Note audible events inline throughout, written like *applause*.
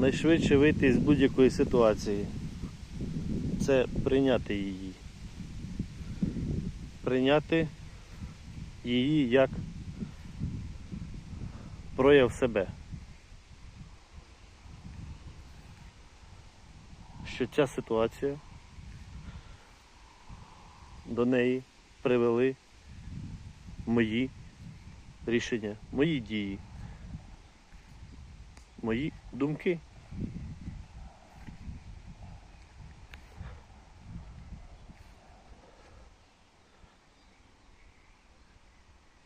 найшвидше вийти з будь-якої ситуації. Це прийняти її. Прийняти її як прояв себе. Що ця ситуація до неї привели мої рішення, мої дії, мої думки.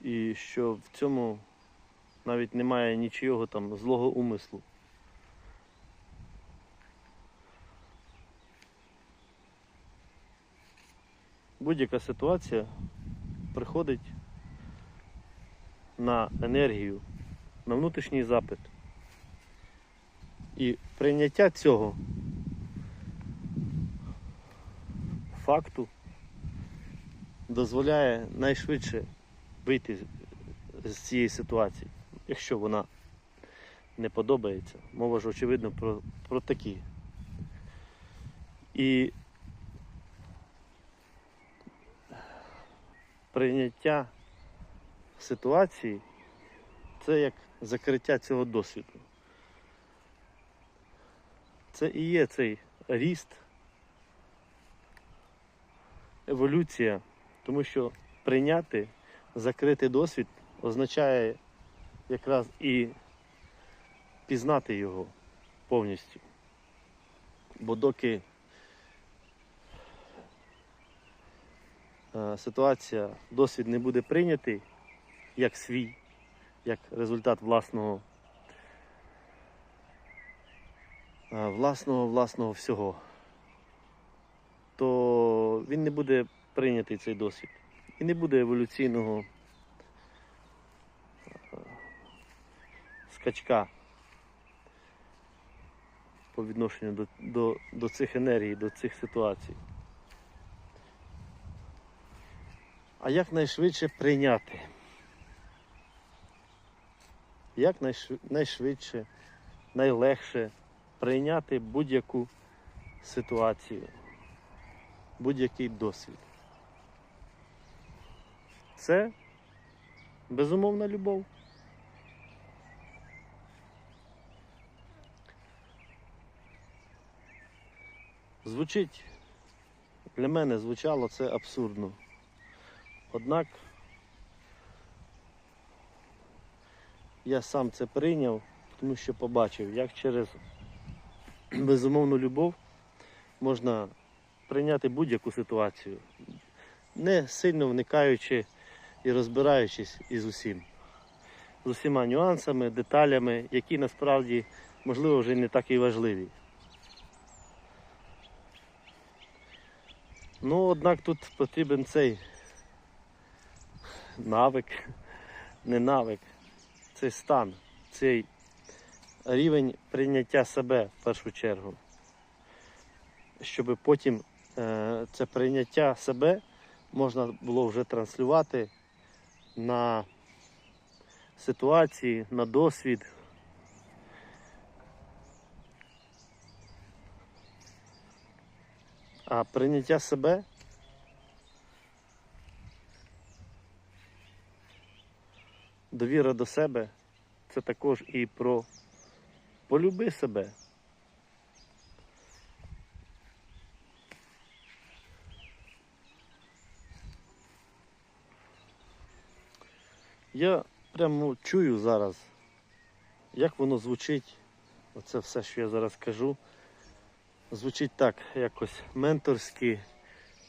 І що в цьому навіть немає нічого там злого умислу. Будь-яка ситуація приходить на енергію, на внутрішній запит. І прийняття цього факту дозволяє найшвидше вийти з- цієї ситуації, якщо вона не подобається. Мова ж очевидно про, про такі. І прийняття ситуації це як закриття цього досвіду. Це і є цей ріст, еволюція, тому що прийняти закритий досвід означає якраз і пізнати його повністю. Бо доки е, ситуація, досвід не буде прийнятий як свій, як результат власного е, власного власного всього, то він не буде прийнятий цей досвід. І не буде еволюційного е, скачка по відношенню до, до, до цих енергій, до цих ситуацій. А як найшвидше прийняти? Як найшвидше, найлегше прийняти будь-яку ситуацію, будь-який досвід? Це безумовна любов. Звучить, для мене звучало це абсурдно. Однак я сам це прийняв, тому що побачив, як через безумовну любов можна прийняти будь-яку ситуацію, не сильно вникаючи і розбираючись із усім. З усіма нюансами, деталями, які насправді, можливо, вже не так і важливі. Ну, однак тут потрібен цей навик, не навик, цей стан, цей рівень прийняття себе в першу чергу. Щоб потім е, це прийняття себе можна було вже транслювати на ситуації, на досвід. А прийняття себе довіра до себе це також і про полюби себе. Я прямо чую зараз, як воно звучить, оце все, що я зараз кажу, звучить так, якось менторськи,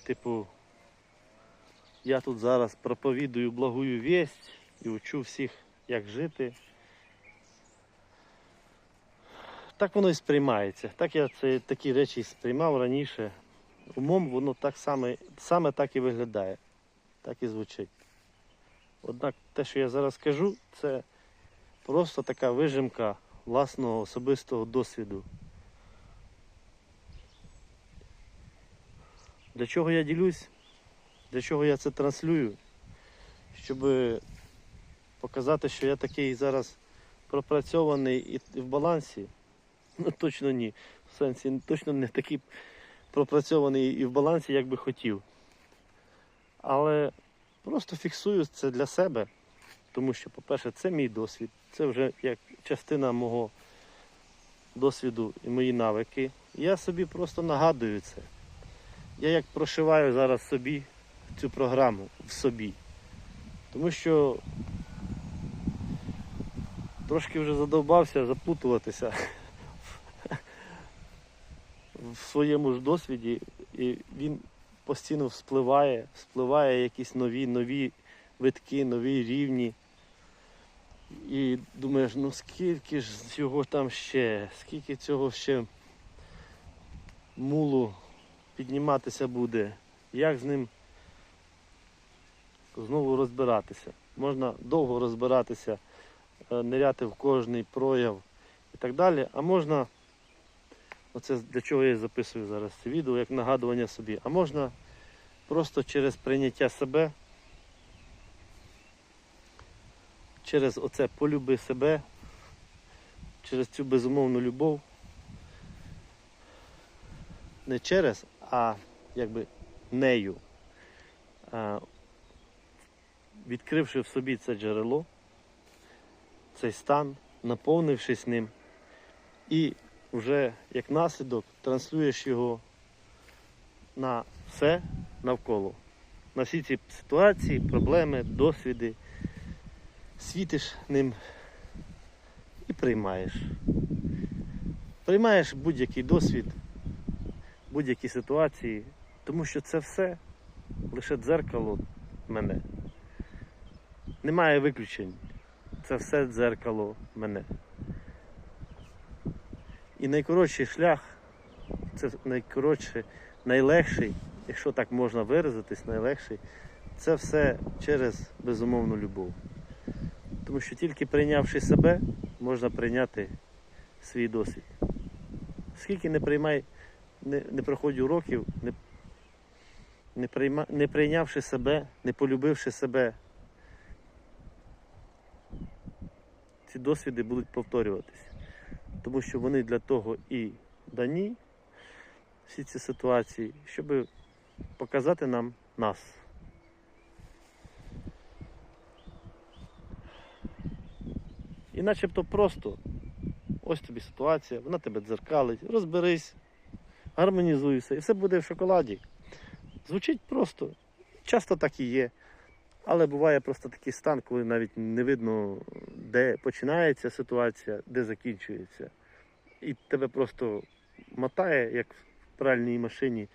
типу, я тут зараз проповідую благую вість і учу всіх, як жити. Так воно і сприймається. Так я це, такі речі сприймав раніше. Умом воно так саме, саме так і виглядає, так і звучить. Однак те, що я зараз кажу, це просто така вижимка власного особистого досвіду. Для чого я ділюсь? Для чого я це транслюю? Щоб показати, що я такий зараз пропрацьований і в балансі. Ну точно ні. В сенсі точно не такий пропрацьований і в балансі, як би хотів. Але просто фіксую це для себе, тому що, по-перше, це мій досвід. Це вже як частина мого досвіду і мої навики. Я собі просто нагадую це. Я як прошиваю зараз собі цю програму в собі. Тому що трошки вже задовбався заплутуватися *laughs* в своєму ж досвіді, і він постійно вспливає, вспливає якісь нові, нові витки, нові рівні. І думаєш, ну скільки ж цього там ще, скільки цього ще мулу підніматися буде, як з ним знову розбиратися. Можна довго розбиратися, е, ниряти в кожний прояв і так далі. А можна, оце для чого я записую зараз це відео, як нагадування собі, а можна просто через прийняття себе, через оце полюби себе, через цю безумовну любов. Не через, а якби нею. Відкривши в собі це джерело, цей стан, наповнившись ним, і вже як наслідок транслюєш його на все навколо, на всі ці ситуації, проблеми, досвіди, світиш ним і приймаєш. Приймаєш будь-який досвід, будь-які ситуації, тому що це все лише дзеркало мене. Немає виключень. Це все дзеркало мене. І найкоротший шлях, це найкоротший, найлегший, якщо так можна виразитись, найлегший, це все через безумовну любов. Тому що тільки прийнявши себе, можна прийняти свій досвід. Скільки не приймай, не, не проходять років, не, не, прийма, не прийнявши себе, не полюбивши себе, ці досвіди будуть повторюватись. Тому що вони для того і дані, всі ці ситуації, щоб показати нам нас. І начебто просто ось тобі ситуація, вона тебе дзеркалить, розберись, гармонізуйся, і все буде в шоколаді. Звучить просто, часто так і є. Але буває просто такий стан, коли навіть не видно, де починається ситуація, де закінчується. І тебе просто мотає, як в пральній машині.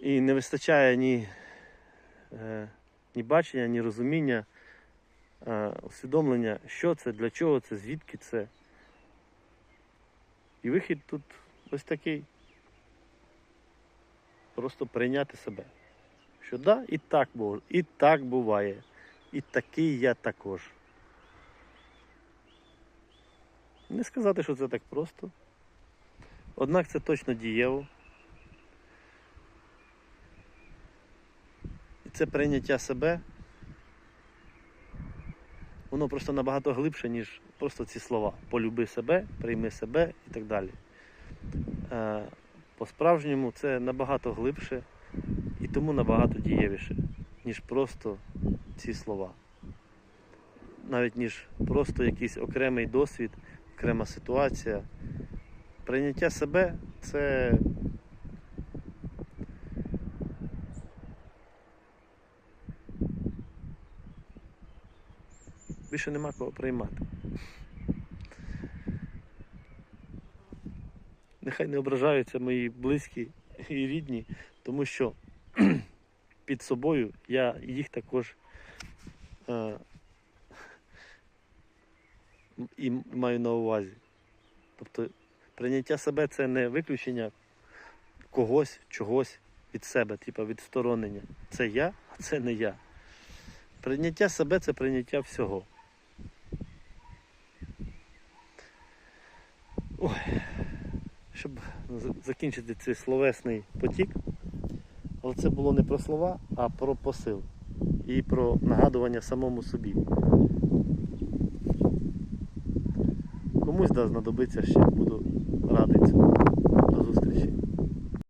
І не вистачає ні, е, ні бачення, ні розуміння, усвідомлення, що це, для чого це, звідки це. І вихід тут ось такий. Просто прийняти себе. Що да, і так було, і так буває. І такий я також. Не сказати, що це так просто. Однак це точно дієво. І це прийняття себе. Воно просто набагато глибше, ніж просто ці слова. Полюби себе, прийми себе і так далі. Е, По-справжньому це набагато глибше тому набагато дієвіше, ніж просто ці слова. Навіть ніж просто якийсь окремий досвід, окрема ситуація. Прийняття себе це більше нема кого приймати. Нехай не ображаються мої близькі і рідні, тому що під собою я їх також е, і маю на увазі. Тобто прийняття себе це не виключення когось, чогось від себе, типу відсторонення. Це я, а це не я. Прийняття себе це прийняття всього. Ой, щоб закінчити цей словесний потік. Але це було не про слова, а про посил і про нагадування самому собі. Комусь да, знадобиться ще буду